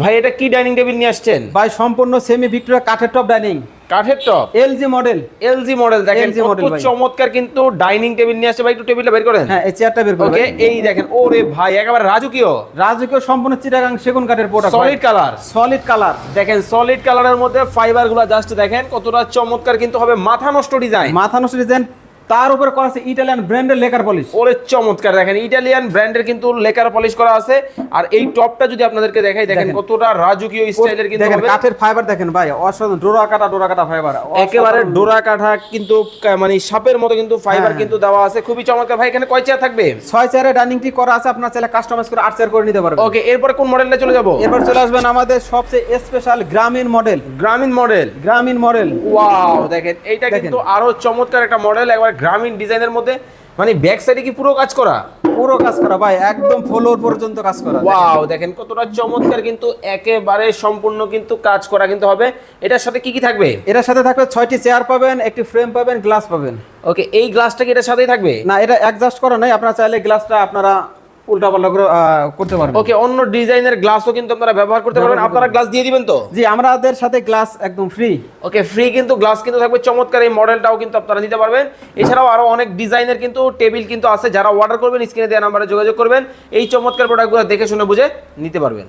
ভাই এটা কি ডাইনিং টেবিল নিয়ে আসছেন? ভাই সম্পূর্ণ সেমি ভিক্টোরিয়া কাঠের টপ ডাইনিং কাঠের top LG model LG model দেখেন কত ভাই। চমৎকার কিন্তু ডাইনিং টেবিল নিয়ে আসছে ভাই একটু টেবিলটা বের করেন। হ্যাঁ এই চেয়ারটা বের করবে ওকে এই দেখেন ওরে ভাই একেবারে রাজকীয়। রাজকীয় সম্পূর্ণ চিটাগাং সেগুন কাঠের product solid colour solid colour দেখেন সলিড কালারের মধ্যে ফাইবারগুলা জাস্ট দেখেন কতটা চমৎকার কিন্তু হবে মাথা নষ্ট ডিজাইন মাথা নষ্ট ডিজাইন তার উপরে করা আছে ইটালিয়ান ব্র্যান্ডের লেকার পলিশ ওরে চমৎকার দেখেন ইটালিয়ান ব্র্যান্ডের কিন্তু লেকার পলিশ করা আছে। আর এই টপটা যদি আপনাদেরকে দেখাই দেখেন। কতটা রাজকীয় স্টাইলের কিন্তু দেখেন কাঠের ফাইবার দেখেন ভাই অসাধারণ ডোরা কাটা ডোরা কাটা ফাইবার একেবারে ডোরা কাঠা কিন্তু মানে সাপের মতো কিন্তু ফাইবার হ্যাঁ। কিন্তু দেওয়া আছে। খুবই চমৎকার। ভাই এখানে কয় চেয়ার থাকবে? ছয় চেয়ারে ডাইনিং টি করা আছে আপনার চাইলে কাস্টমাইজ করে আট চেয়ার করে নিতে পারবেন। ওকে এরপরে কোন মডেলটা চলে যাব? এরপর চলে আসবেন আমাদের সবচেয়ে স্পেশাল গ্রামীণ মডেল গ্রামীণ মডেল গ্রামীণ মডেল ওয়াও দেখেন এইটা কিন্তু আরও চমৎকার একটা মডেল একবার গ্রামীণ ডিজাইনের মধ্যে মানে ব্যাক সাইডে কি পুরো কাজ করা? পুরো কাজ করা ভাই একদম ফ্লোর পর্যন্ত কাজ করা। ওয়াও দেখেন কতটা চমৎকার কিন্তু একেবারে সম্পূর্ণ কিন্তু কাজ করা কিন্তু হবে। এটার সাথে কি কি থাকবে? এটার সাথে থাকবে ছয়টি চেয়ার পাবেন একটি ফ্রেম পাবেন গ্লাস পাবেন। ওকে এই গ্লাসটা কি এটার সাথেই থাকবে? না এটা অ্যাডজাস্ট করা নাই আপনারা চাইলে গ্লাসটা আপনারা করে করতে পারবেন। ওকে অন্য ডিজাইনের গ্লাসও কিন্তু আপনারা ব্যবহার করতে পারবেন। আপনারা গ্লাস দিয়ে দিবেন তো? জি আমাদের সাথে গ্লাস একদম ফ্রি ওকে ফ্রি কিন্তু গ্লাস কিন্তু থাকবে। চমৎকার এই মডেলটাও কিন্তু আপনারা নিতে পারবেন। এছাড়াও আরও অনেক ডিজাইনের কিন্তু টেবিল কিন্তু আছে। যারা অর্ডার করবেন স্ক্রিনে দেওয়া নাম্বারে যোগাযোগ করবেন। এই চমৎকার প্রোডাক্টগুলো দেখে শুনে বুঝে নিতে পারবেন।